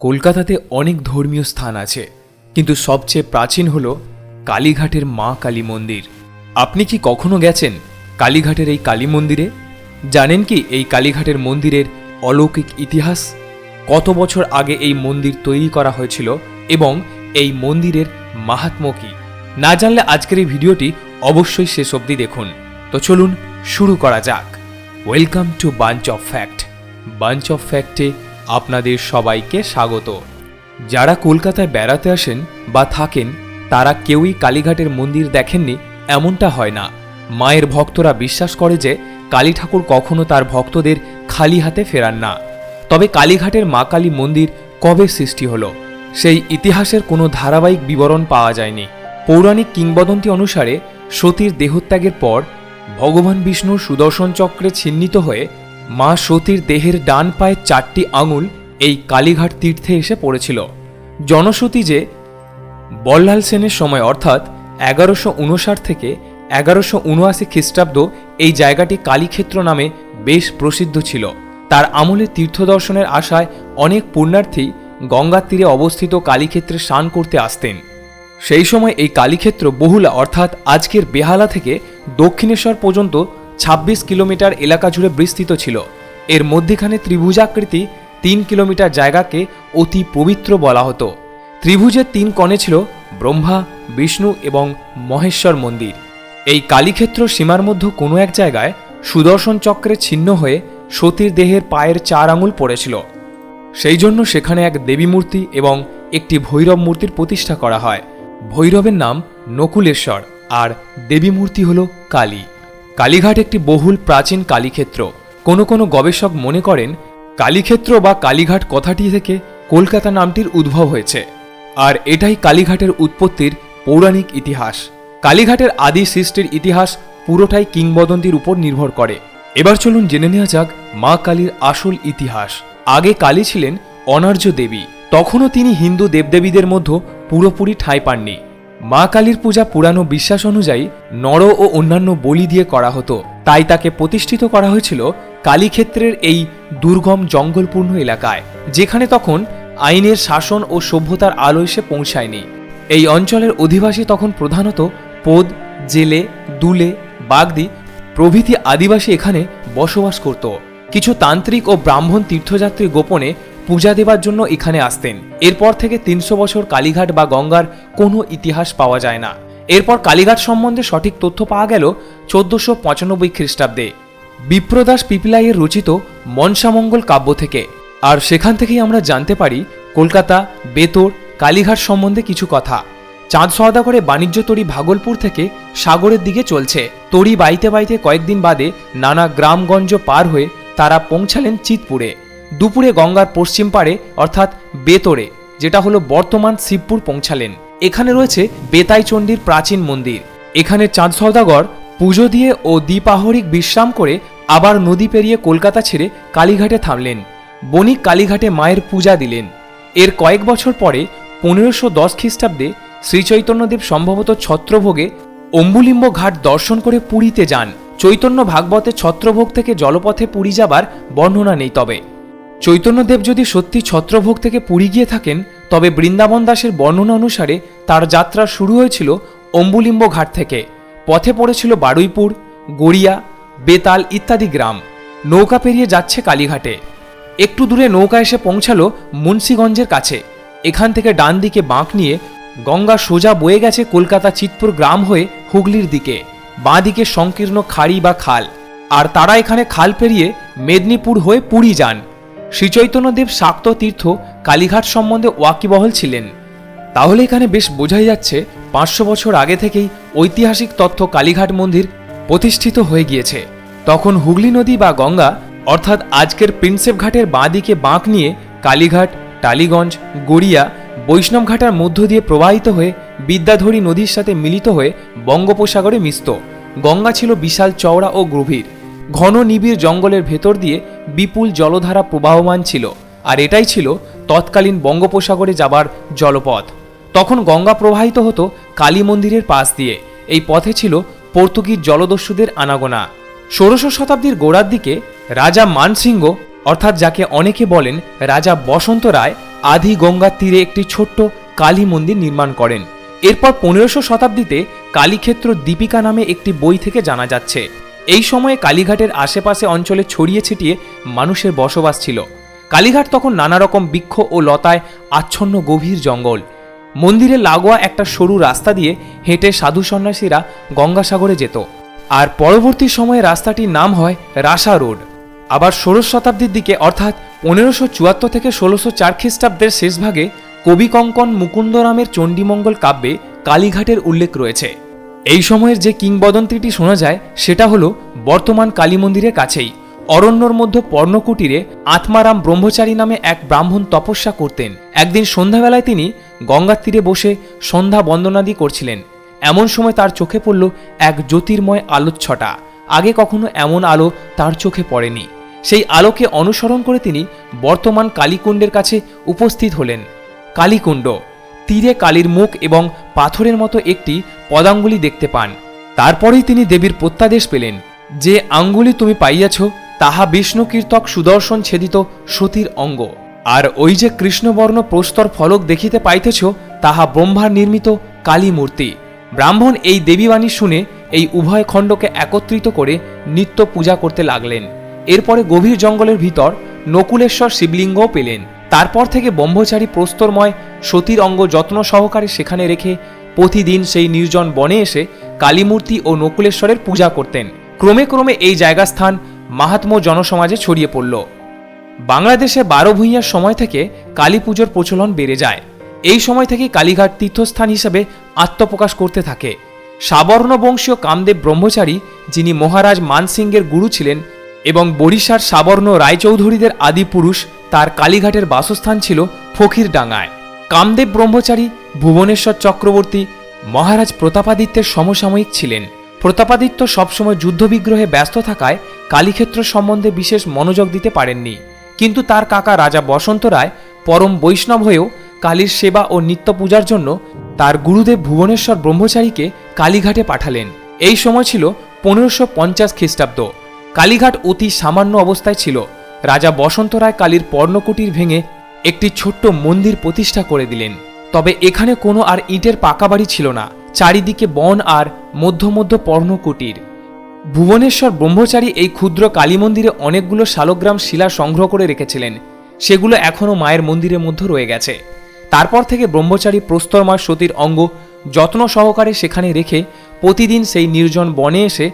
কলকাতাতে অনেক ধর্মীয় স্থান আছে, কিন্তু সবচেয়ে প্রাচীন হল কালীঘাটের মা কালী মন্দির। আপনি কি কখনো গেছেন কালীঘাটের এই কালী মন্দিরে? জানেন কি এই কালীঘাটের মন্দিরের অলৌকিক ইতিহাস? কত বছর আগে এই মন্দির তৈরি করা হয়েছিল এবং এই মন্দিরের মাহাত্ম্য কি? না জানলে আজকের এই ভিডিওটি অবশ্যই শেষ অবধি দেখুন। তো চলুন শুরু করা যাক। Welcome to bunch of fact bunch of ফ্যাক্টে আপনাদের সবাইকে স্বাগত। যারা কলকাতায় বেড়াতে আসেন বা থাকেন, তারা কেউই কালীঘাটের মন্দির দেখেননি, এমনটা হয় না। মায়ের ভক্তরা বিশ্বাস করে যে কালী ঠাকুর কখনো তার ভক্তদের খালি হাতে ফেরান না। তবে কালীঘাটের মা কালী মন্দির কবে সৃষ্টি হলো? সেই ইতিহাসের কোনো ধারাবাহিক বিবরণ পাওয়া যায়নি। পৌরাণিক কিংবদন্তি অনুসারে সতীর দেহত্যাগের পর ভগবান বিষ্ণুর সুদর্শন চক্রে ছিন্নিত হয়ে মা সতীর দেহের ডান পায়ে চারটি আঙুল এই কালীঘাট তীর্থে এসে পড়েছিল। জনশ্রুতি যে বল্লাল সেনের সময় অর্থাৎ এগারোশো উনষাট থেকে এগারোশো উনআশি খ্রিস্টাব্দ এই জায়গাটি কালীক্ষেত্র নামে বেশ প্রসিদ্ধ ছিল। তার আমলে তীর্থ দর্শনের আশায় অনেক পুণ্যার্থী গঙ্গার তীরে অবস্থিত কালীক্ষেত্রে স্নান করতে আসতেন। সেই সময় এই কালীক্ষেত্র বহুলা অর্থাৎ আজকের বেহালা থেকে দক্ষিণেশ্বর পর্যন্ত ২৬ কিলোমিটার এলাকা জুড়ে বিস্তৃত ছিল। এর মধ্যেখানে ত্রিভুজাকৃতি তিন কিলোমিটার জায়গাকে অতি পবিত্র বলা হতো। ত্রিভুজের তিন কণে ছিল ব্রহ্মা, বিষ্ণু এবং মহেশ্বর মন্দির। এই কালীক্ষেত্র সীমার মধ্যে কোনো এক জায়গায় সুদর্শন চক্রে ছিন্ন হয়ে সতীর দেহের পায়ের চার আঙুল পড়েছিল। সেই জন্য সেখানে এক দেবী মূর্তি এবং একটি ভৈরব মূর্তির প্রতিষ্ঠা করা হয়। ভৈরবের নাম নকুলেশ্বর আর দেবী মূর্তি হল কালী। কালীঘাট একটি বহুল প্রাচীন কালীক্ষেত্র। কোনো কোনো গবেষক মনে করেন, কালীক্ষেত্র বা কালীঘাট কথাটি থেকে কলকাতা নামটির উদ্ভব হয়েছে। আর এটাই কালীঘাটের উৎপত্তির পৌরাণিক ইতিহাস। কালীঘাটের আদি সৃষ্টির ইতিহাস পুরোটাই কিংবদন্তির উপর নির্ভর করে। এবার চলুন জেনে নেওয়া যাক মা কালীর আসল ইতিহাস। আগে কালী ছিলেন অনার্য দেবী। তখনও তিনি হিন্দু দেবদেবীদের মধ্যে পুরোপুরি ঠাঁই পাননি। মা কালীর পূজা পুরানো বিশ্বাস অনুযায়ী নর ও অন্যান্য বলি দিয়ে করা হতো। তাই তাকে প্রতিষ্ঠিত করা হয়েছিল কালীক্ষেত্রের এই দুর্গম জঙ্গলপূর্ণ এলাকায়, যেখানে তখন আইনের শাসন ও সভ্যতার আলো এসে পৌঁছায়নি। এই অঞ্চলের অধিবাসী তখন প্রধানত পোদ, জেলে, দুলে, বাগদি প্রভৃতি আদিবাসী এখানে বসবাস করত। কিছু তান্ত্রিক ও ব্রাহ্মণ তীর্থযাত্রী গোপনে পূজা দেবার জন্য এখানে আসতেন। এরপর থেকে তিনশো বছর কালীঘাট বা গঙ্গার কোনো ইতিহাস পাওয়া যায় না। এরপর কালীঘাট সম্বন্ধে সঠিক তথ্য পাওয়া গেল চোদ্দশো পঁচানব্বই খ্রিস্টাব্দে। বিপ্রদাস পিপিলাইয়ের রচিত মনসামঙ্গল কাব্য থেকে। আর সেখান থেকেই আমরা জানতে পারি কলকাতা, বেতর, কালীঘাট সম্বন্ধে কিছু কথা। চাঁদ সওদাগরে বাণিজ্য তরি ভাগলপুর থেকে সাগরের দিকে চলছে। তরি বাইতে বাইতে কয়েকদিন বাদে নানা গ্রামগঞ্জ পার হয়ে তারা পৌঁছালেন চিতপুরে। দুপুরে গঙ্গার পশ্চিম পাড়ে, অর্থাৎ বেতরে, যেটা হলো বর্তমান শিবপুর পৌঁছালেন। এখানে রয়েছে বেতাই চণ্ডীর প্রাচীন মন্দির। এখানে চাঁদ সওদাগর পুজো দিয়ে ও দ্বিপাহরিক বিশ্রাম করে আবার নদী পেরিয়ে কলকাতা ছেড়ে কালীঘাটে থামলেন। বণিক কালীঘাটে মায়ের পূজা দিলেন। এর কয়েক বছর পরে, পনেরোশো দশ খ্রিস্টাব্দে শ্রীচৈতন্যদেব সম্ভবত ছত্রভোগে অম্বুলিম্ব ঘাট দর্শন করে পুরীতে যান। চৈতন্য ভাগবতে ছত্রভোগ থেকে জলপথে পুরী যাবার বর্ণনা নেই তবে। চৈতন্যদেব যদি সত্যি ছত্রভোগ থেকে পুরী গিয়ে থাকেন, তবে বৃন্দাবন দাসের বর্ণনা অনুসারে তার যাত্রা শুরু হয়েছিল অম্বুলিম্ব ঘাট থেকে। পথে পড়েছিল বারুইপুর, গড়িয়া, বেতাল ইত্যাদি গ্রাম। নৌকা পেরিয়ে যাচ্ছে কালীঘাটে। একটু দূরে নৌকা এসে পৌঁছালো মুন্সীগঞ্জের কাছে। এখান থেকে ডান দিকে বাঁক নিয়ে গঙ্গা সোজা বয়ে গেছে কলকাতা চিতপুর গ্রাম হয়ে হুগলির দিকে। বাঁ দিকে সংকীর্ণ খাড়ি বা খাল। আর তারা এখানে খাল পেরিয়ে মেদিনীপুর হয়ে পুরী যান। শ্রীচৈতন্যদেব শাক্ত তীর্থ কালীঘাট সম্বন্ধে ওয়াকিবহল ছিলেন। তাহলে এখানে বেশ বোঝাই যাচ্ছে পাঁচশো বছর আগে থেকেই ঐতিহাসিক তথ্য কালীঘাট মন্দির প্রতিষ্ঠিত হয়ে গিয়েছে। তখন হুগলি নদী বা গঙ্গা, অর্থাৎ আজকের প্রিন্সেপ ঘাটের বাঁ দিকে বাঁক নিয়ে কালীঘাট, টালিগঞ্জ, গড়িয়া বৈষ্ণবঘাটার মধ্য দিয়ে প্রবাহিত হয়ে বিদ্যাধরী নদীর সাথে মিলিত হয়ে বঙ্গোপসাগরে মিশত। গঙ্গা ছিল বিশাল চওড়া ও গভীর। ঘন নিবিড় জঙ্গলের ভেতর দিয়ে বিপুল জলধারা প্রবাহমান ছিল, আর এটাই ছিল তৎকালীন বঙ্গোপসাগরে যাবার জলপথ। তখন গঙ্গা প্রবাহিত হতো কালী মন্দিরের পাশ দিয়ে, এই পথে ছিল পর্তুগিজ জলদস্যুদের আনাগোনা। ষোড়শ শতাব্দীর গোড়ার দিকে রাজা মানসিংহ, অর্থাৎ যাকে অনেকে বলেন রাজা বসন্ত রায়, আধি গঙ্গার তীরে একটি ছোট্ট কালী মন্দির নির্মাণ করেন। এরপর পনেরোশো শতাব্দীতে কালীক্ষেত্র দীপিকা নামে একটি বই থেকে জানা যাচ্ছে। এই সময়ে কালীঘাটের আশেপাশে অঞ্চলে ছড়িয়ে ছিটিয়ে মানুষের বসবাস ছিল। কালীঘাট তখন নানা রকম বৃক্ষ ও লতায় আচ্ছন্ন গভীর জঙ্গল। মন্দিরে লাগোয়া একটা সরু রাস্তা দিয়ে হেঁটে সাধু সন্ন্যাসীরা গঙ্গাসাগরে যেত। আর পরবর্তী সময়ে রাস্তাটির নাম হয় রাসা রোড। আবার ষোড়শ শতাব্দীর দিকে, অর্থাৎ পনেরোশো চুয়াত্তর থেকে ষোলোশো চার খ্রিস্টাব্দের শেষভাগে কবি কঙ্কন মুকুন্দরামের চণ্ডীমঙ্গল কাব্যে কালীঘাটের উল্লেখ রয়েছে। এই সময়ের যে কিংবদন্তিটি শোনা যায়, সেটা হলো বর্তমান কালী মন্দিরের কাছেই। অরণ্যর মধ্যে পর্ণকুটিরে আত্মারাম ব্রহ্মচারী নামে এক ব্রাহ্মণ তপস্যা করতেন। একদিন সন্ধ্যাবেলায় তিনি গঙ্গার তীরে বসে সন্ধ্যা বন্দনাদি করছিলেন। এমন সময় তার চোখে পড়ল এক জ্যোতির্ময় আলোচ্ছটা আগে কখনো এমন আলো তার চোখে পড়েনি। সেই আলোকে অনুসরণ করে তিনি বর্তমান কালীকুণ্ডের কাছে উপস্থিত হলেন। কালীকুণ্ড তীরে কালীর মুখ এবং পাথরের মতো একটি পদাঙ্গুলি দেখতে পান। তারপরেই তিনি দেবীর প্রত্যাদেশ পেলেন যে, আঙ্গুলি তুমি পাইয়াছ, তাহা বিষ্ণু কীর্তক সুদর্শন ছেদিত সতীর অঙ্গ। আর ওই যে কৃষ্ণবর্ণ প্রস্তর ফলক দেখিতে পাইতেছ, তাহা ব্রহ্মার নির্মিত কালী মূর্তি। ব্রাহ্মণ এই দেবীবাণী শুনে এই উভয় খণ্ডকে একত্রিত করে নিত্য পূজা করতে লাগলেন। এরপরে গভীর জঙ্গলের ভিতর নকুলেশ্বর শিবলিঙ্গও পেলেন। তারপর থেকে ব্রহ্মচারী প্রস্তরময় সতীর অঙ্গ যত্ন সহকারে সেখানে রেখে প্রতিদিন সেই নির্জন বনে এসে কালীমূর্তি ও নকুলেশ্বরের পূজা করতেন। ক্রমে ক্রমে এই জায়গা স্থান মাহাত্ম জনসমাজে ছড়িয়ে পড়ল। বাংলাদেশে বারো ভূঁইয়ার সময় থেকে কালী পুজোর প্রচলন বেড়ে যায়। এই সময় থেকে কালীঘাট তীর্থস্থান হিসেবে আত্মপ্রকাশ করতে থাকে। সাবর্ণ বংশীয় কামদেব ব্রহ্মচারী, যিনি মহারাজ মানসিংহের গুরু ছিলেন এবং বরিশার সাবর্ণ রায়চৌধুরীদের আদি পুরুষ তার কালীঘাটের বাসস্থান ছিল ফকিরডাঙ্গায়। কামদেব ব্রহ্মচারী, ভুবনেশ্বর চক্রবর্তী, মহারাজ প্রতাপাদিত্যের সমসাময়িক ছিলেন। প্রতাপাদিত্য সবসময় যুদ্ধবিগ্রহে ব্যস্ত থাকায় কালীক্ষেত্র সম্বন্ধে বিশেষ মনোযোগ দিতে পারেননি। কিন্তু তার কাকা রাজা বসন্ত রায় পরম বৈষ্ণব হয়েও কালীর সেবা ও নিত্য পূজার জন্য তার গুরুদেব ভুবনেশ্বর ব্রহ্মচারীকে কালীঘাটে পাঠালেন। এই সময় ছিল পনেরোশো পঞ্চাশ খ্রিস্টাব্দ। কালীঘাট অতি সামান্য অবস্থায় ছিল। রাজা বসন্ত রায় কালীর পর্ণকুটির ভেঙে একটি ছোট্ট মন্দির প্রতিষ্ঠা করে দিলেন। তবে এখানে কোনো আর ইটের পাকা বাড়ি ছিল না, চারিদিকে বন আর মধ্য মধ্য পর্ণকুটির। ভুবনেশ্বর ব্রহ্মচারী এই ক্ষুদ্র কালী মন্দিরে অনেকগুলো শালগ্রাম শিলা সংগ্রহ করে রেখেছিলেন, সেগুলো এখনও মায়ের মন্দিরের মধ্যে রয়ে গেছে। তারপর থেকে ব্রহ্মচারী প্রস্তরময় সতীর অঙ্গ যত্ন সহকারে সেখানে রেখে প্রতিদিন সেই নির্জন বনে এসে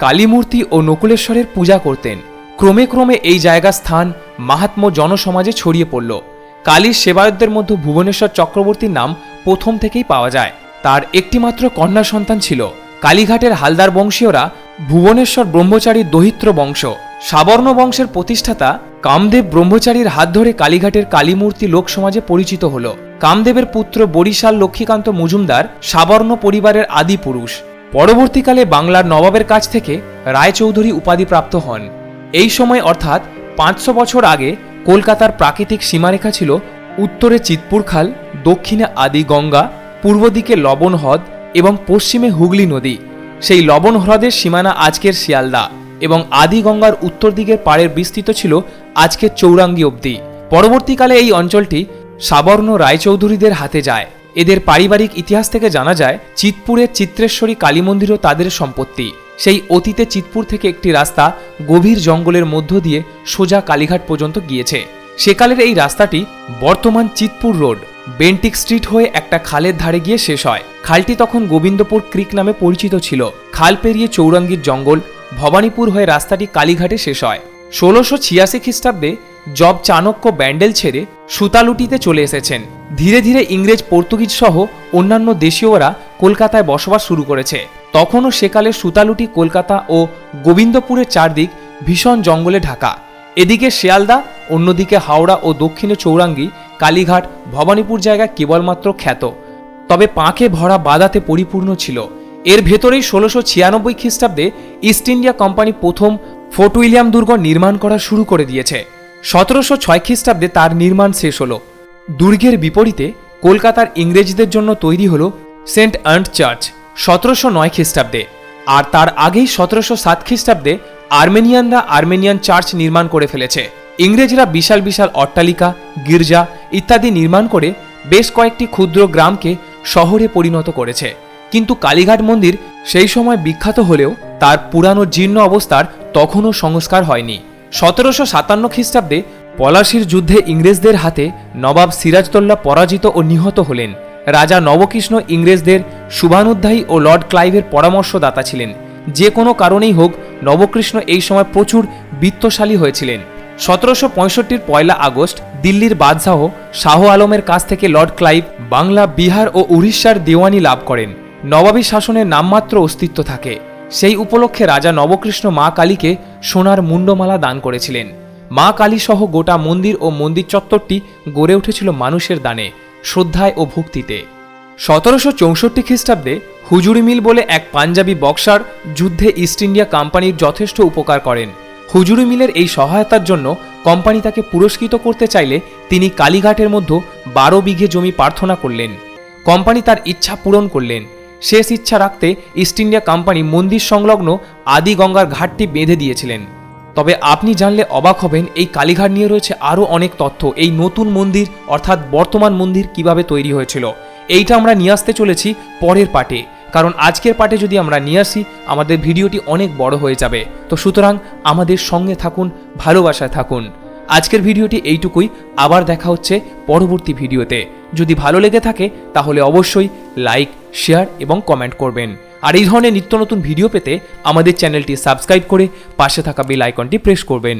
কালীমূর্তি ও নকুলেশ্বরের পূজা করতেন। ক্রমে ক্রমে এই জায়গা স্থান মাহাত্ম জনসমাজে ছড়িয়ে পড়ল। কালীর সেবায়তদের মধ্যে ভুবনেশ্বর চক্রবর্তীর নাম প্রথম থেকেই পাওয়া যায়। তার একটিমাত্র কন্যা সন্তান ছিল কালীঘাটের হালদার বংশীয়রা ভুবনেশ্বর ব্রহ্মচারীর দহিত্র বংশ। সাবর্ণ বংশের প্রতিষ্ঠাতা কামদেব ব্রহ্মচারীর হাত ধরে কালীঘাটের কালীমূর্তি লোকসমাজে পরিচিত হল। কামদেবের পুত্র বরিশাল লক্ষ্মীকান্ত মজুমদার সাবর্ণ পরিবারের আদি পুরুষ পরবর্তীকালে বাংলার নবাবের কাছ থেকে রায়চৌধুরী উপাধিপ্রাপ্ত হন। এই সময় অর্থাৎ পাঁচশো বছর আগে কলকাতার প্রাকৃতিক সীমারেখা ছিল উত্তরে চিতপুর খাল, দক্ষিণে আদি গঙ্গা, পূর্ব দিকে লবণ হ্রদ এবং পশ্চিমে হুগলি নদী। সেই লবণ হ্রদের সীমানা আজকের শিয়ালদা এবং আদি গঙ্গার উত্তর দিকের পাড়ের বিস্তৃত ছিল আজকের চৌরাঙ্গি অবধি। পরবর্তীকালে এই অঞ্চলটি সাবর্ণ রায়চৌধুরীদের হাতে যায়। এদের পারিবারিক ইতিহাস থেকে জানা যায় চিতপুরের চিত্রেশ্বরী কালী মন্দিরও তাদের সম্পত্তি। সেই অতীতে চিতপুর থেকে একটি রাস্তা গভীর জঙ্গলের মধ্য দিয়ে সোজা কালীঘাট পর্যন্ত গিয়েছে। সেকালের এই রাস্তাটি বর্তমান চিতপুর রোড, বেন্টিক স্ট্রিট হয়ে একটা খালের ধারে গিয়ে শেষ হয়। খালটি তখন গোবিন্দপুর ক্রিক নামে পরিচিত ছিল। খাল পেরিয়ে চৌরাঙ্গীর জঙ্গল, ভবানীপুর হয়ে রাস্তাটি কালীঘাটে শেষ হয়। ষোলোশো ছিয়াশি খ্রিস্টাব্দে জব চাণক্য ব্যান্ডেল ছেড়ে সুতালুটিতে চলে এসেছেন। ধীরে ধীরে ইংরেজ, পর্তুগিজ সহ অন্যান্য দেশীয়রা কলকাতায় বসবাস শুরু করেছে। তখনও সেকালে সুতালুটি কলকাতা ও গোবিন্দপুরের চারদিক ভীষণ জঙ্গলে ঢাকা। এদিকে শিয়ালদা, অন্যদিকে হাওড়া ও দক্ষিণে চৌরাঙ্গি, কালীঘাট, ভবানীপুর জায়গা কেবলমাত্র খ্যাত। তবে পাঁকে ভরা বাদাতে পরিপূর্ণ ছিল। এর ভেতরেই ষোলোশো ছিয়ানব্বই খ্রিস্টাব্দে ইস্ট ইন্ডিয়া কোম্পানি প্রথম ফোর্ট উইলিয়াম দুর্গ নির্মাণ করা শুরু করে দিয়েছে। সতেরোশো ছয় খ্রিস্টাব্দে তার নির্মাণ শেষ হল। দুর্গের বিপরীতে কলকাতার ইংরেজদের জন্য তৈরি হল সেন্ট আর্ন্ট চার্চ সতেরোশো নয় খ্রিস্টাব্দে। আর তার আগেই সতেরোশো সাত খ্রিস্টাব্দে আর্মেনিয়ানরা আর্মেনিয়ান চার্চ নির্মাণ করে ফেলেছে। ইংরেজরা বিশাল বিশাল অট্টালিকা, গির্জা ইত্যাদি নির্মাণ করে বেশ কয়েকটি ক্ষুদ্র গ্রামকে শহরে পরিণত করেছে। কিন্তু কালীঘাট মন্দির সেই সময় বিখ্যাত হলেও তার পুরানো জীর্ণ অবস্থার তখনও সংস্কার হয়নি। সতেরোশো সাতান্ন খ্রিস্টাব্দে পলাশির যুদ্ধে ইংরেজদের হাতে নবাব সিরাজদৌল্লা পরাজিত ও নিহত হলেন। রাজা নবকৃষ্ণ ইংরেজদের শুভানুধ্যায়ী ও লর্ড ক্লাইভের পরামর্শদাতা ছিলেন। যে কোনো কারণেই হোক, নবকৃষ্ণ এই সময় প্রচুর বিত্তশালী হয়েছিলেন। সতেরোশো পঁয়ষট্টির পয়লা আগস্ট দিল্লির বাদশাহ শাহ আলমের কাছ থেকে লর্ড ক্লাইভ বাংলা, বিহার ও উড়িষ্যার দেওয়ানি লাভ করেন। নবাবী শাসনের নামমাত্র অস্তিত্ব থাকে। সেই উপলক্ষে রাজা নবকৃষ্ণ মা কালীকে সোনার মুন্ডমালা দান করেছিলেন। মা কালী সহ গোটা মন্দির ও মন্দির চত্বরটি গড়ে উঠেছিল মানুষের দানে, শ্রদ্ধায় ও ভক্তিতে। সতেরোশো চৌষট্টি খ্রিস্টাব্দে হুজুরি মিল বলে এক পাঞ্জাবি বক্সার যুদ্ধে ইস্ট ইন্ডিয়া কোম্পানির যথেষ্ট উপকার করেন। হুজুরি মিলের এই সহায়তার জন্য কোম্পানি তাকে পুরস্কৃত করতে চাইলে তিনি কালীঘাটের মধ্যে বারো বিঘে জমি প্রার্থনা করলেন। কোম্পানি তার ইচ্ছা পূরণ করলেন। শেষ ইচ্ছা রাখতে ইস্ট ইন্ডিয়া কোম্পানি মন্দির সংলগ্ন আদি গঙ্গার ঘাটটি বেঁধে দিয়েছিলেন। তবে আপনি জানলে অবাক হবেন, এই কালীঘাট নিয়ে রয়েছে আরও অনেক তথ্য। এই নতুন মন্দির, অর্থাৎ বর্তমান মন্দির, কীভাবে তৈরি হয়েছিল? এইটা আমরা নিয়ে আসতে চলেছি পরের পাটে কারণ আজকের পাটে যদি আমরা নিয়ে আসি, আমাদের ভিডিওটি অনেক বড় হয়ে যাবে। তো সুতরাং আমাদের সঙ্গে থাকুন, ভালোবাসায় থাকুন। আজকের ভিডিওটি এইটুকুই। আবার দেখা হচ্ছে পরবর্তী ভিডিওতে। যদি ভালো লেগে থাকে, তাহলে অবশ্যই লাইক শেয়ার এবং কমেন্ট করবেন। আর এই ধরনের নিত্য নতুন ভিডিও পেতে আমাদের চ্যানেলটি সাবস্ক্রাইব করে পাশে থাকা বেল আইকনটি প্রেস করবেন।